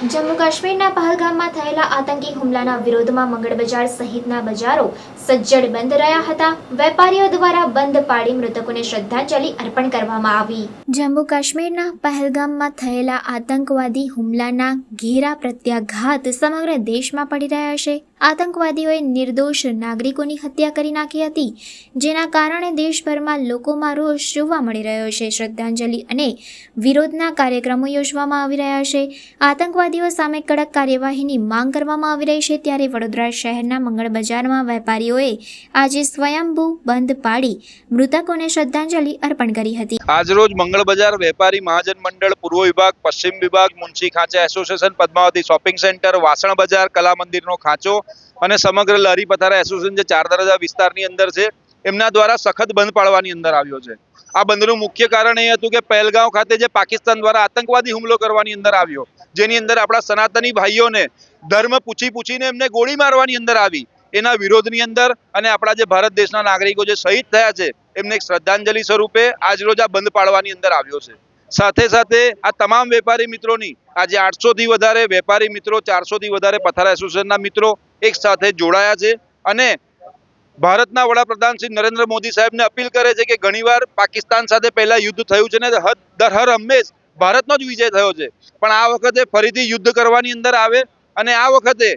જમ્મુ કાશ્મીરના પહલગામમાં થયેલા આતંકી હુમલાના વિરોધમાં મંગળ બજાર સહિતના બજારો સજ્જડ બંધ રહ્યા હતા. વેપારીઓ દ્વારા બંધ પાડી મૃતકોને શ્રદ્ધાંજલિ અર્પણ કરવામાં આવી. જમ્મુ કાશ્મીરના પહલગામમાં થયેલા આતંકવાદી હુમલાના ઘેરા પ્રત્યાઘાત સમગ્ર દેશમાં પડી રહ્યા છે. આતંકવાદીઓએ નિર્દોષ નાગરિકોની હત્યા કરી નાખી હતી, જેના કારણે દેશભરમાં લોકોમાં રોષ જોવા મળી રહ્યો છે. શ્રદ્ધાંજલિ અને વિરોધના કાર્યક્રમો યોજવામાં આવી રહ્યા છે. આતંકવાદીઓ સામે કડક કાર્યવાહીની માંગ કરવામાં આવી રહી છે ત્યારે વડોદરા શહેરના મંગળ બજારમાં વેપારીઓએ આજે સ્વયંભૂ બંધ પાડી મૃતકોને શ્રદ્ધાંજલિ અર્પણ કરી હતી. આજરોજ મંગળ બજાર વેપારી મહાજન મંડળ, પૂર્વ વિભાગ, પશ્ચિમ વિભાગ, મુનશી ખાંચા એસોસિએશન, પદ્માવતી શોપિંગ સેન્ટર, વાસણ બજાર, કલા મંદિરનો ખાંચો અને સમગ્ર લારી પથારા એસોસિએશન જે ચાર દરવાજા વિસ્તારની અંદર છે એમના દ્વારા સખત બંધ પાડવાની અંદર આવ્યો છે. આ બંધનું મુખ્ય કારણ એ હતું કે પહેલગાંવ ખાતે જે પાકિસ્તાન દ્વારા આતંકવાદી હુમલો કરવાની અંદર આવ્યો, જેની અંદર આપણા સનાતની ભાઈઓને ધર્મ પૂછી પૂછીને એમને ગોળી મારવાની અંદર આવી. એના વિરોધની અંદર અને આપણા જે ભારત દેશના નાગરિકો જે શહીદ થયા છે, એમને એક શ્રદ્ધાંજલિ સ્વરૂપે આજરોજ આ બંધ પાડવાની અંદર આવ્યો છે. સાથે સાથે આ તમામ વેપારી મિત્રોની આજે આઠસો થી વધારે વેપારી મિત્રો, ચારસોથી વધારે પથારા એસોસિએશનના મિત્રો એક સાથે જોડાયા છે અને ભારતના વડાપ્રધાન શ્રી નરેન્દ્ર મોદી સાહેબને અપીલ કરે છે કે ઘણીવાર પાકિસ્તાન સાથે પહેલા યુદ્ધ થયું છે ને દર હર હંમેશ ભારતનો જ વિજય થયો છે. પણ આ વખતે ફરીથી યુદ્ધ કરવાની અંદર આવે અને આ વખતે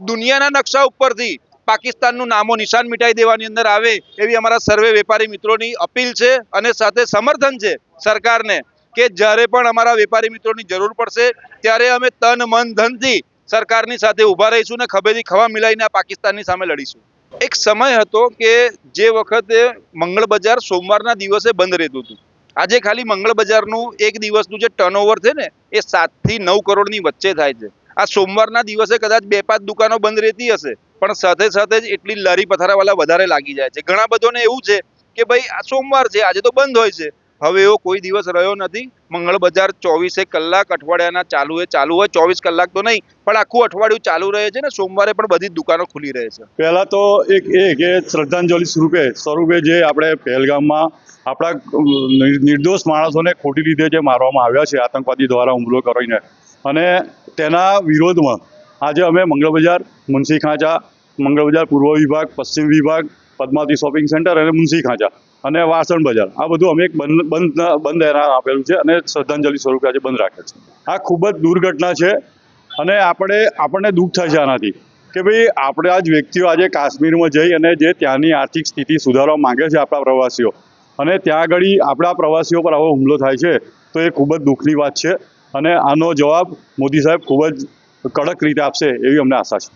દુનિયાના નકશા ઉપરથી પાકિસ્તાનનું નામો નિશાન મિટાઈ દેવાની અંદર આવે એવી અમારા સર્વે વેપારી મિત્રોની અપીલ છે અને સાથે સમર્થન છે સરકારને કે જ્યારે પણ અમારા વેપારી મિત્રોની જરૂર પડશે ત્યારે અમે તન મન ધનથી સરકારની સાથે ઊભા રહીશું ને ખભેથી ખભા મિલાઈને આ પાકિસ્તાનની સામે લડીશું. એક સમય હતો કે જે વખતે મંગળ બજાર સોમવારના દિવસે બંધ રહેતું હતું. આજે ખાલી મંગળ બજારનું એક દિવસનું જે ટર્નઓવર છે ને, એ સાતથી નવ કરોડની વચ્ચે થાય છે. આ સોમવારના દિવસે કદાચ બે પાંચ દુકાનો બંધ રહેતી હશે, પણ સાથે સાથે જ એટલી લારી પથારાવાળા વધારે લાગી જાય છે. ઘણા બધોને એવું છે કે ભાઈ, આ સોમવાર છે, આજે તો બંધ હોય છે. હવે એવો કોઈ દિવસ રહ્યો નથી. મંગળ બજાર ચોવીસે કલાક અઠવાડિયાના ચાલુ એ ચાલુ હોય, ચોવીસ કલાક તો નહીં, પણ આખું અઠવાડિયું ચાલુ રહે છે ને, સોમવારે પણ બધી દુકાનો ખુલી રહે છે. પહેલા તો એક એ કે શ્રદ્ધાંજલિ સ્વરૂપે સ્વરૂપે જે આપણે પહેલગામમાં આપણા નિર- નિર્દોષ માણસોને ખોટી રીતે જે મારવામાં આવ્યા છે, આતંકવાદી દ્વારા હુમલો કરીને. અને તેના વિરોધમાં આજે અમે મંગળ બજાર, મુનશી ખાંચા, મંગળ બજાર પૂર્વ વિભાગ, પશ્ચિમ વિભાગ, પદ્માવતી શોપિંગ સેન્ટર અને મુનશી ખાંચા અને વાસણ બજાર. આ બધું અમે એક બંધ બંધ બંધ આપેલું છે અને શ્રદ્ધાંજલિ સ્વરૂપે આજે બંધ રાખે છે. આ ખૂબ જ દુર્ઘટના છે અને આપણે, આપણને દુઃખ થાય છે આનાથી કે ભાઈ આપણે આ જ વ્યક્તિઓ આજે કાશ્મીરમાં જઈ અને જે ત્યાંની આર્થિક સ્થિતિ સુધારવા માંગે છે આપણા પ્રવાસીઓ અને ત્યાં આગળ આપણા પ્રવાસીઓ પર આવો હુમલો થાય છે, તો એ ખૂબ જ દુઃખની વાત છે અને આનો જવાબ મોદી સાહેબ ખૂબ જ કડક રીતે આપશે એવી અમને આશા છે.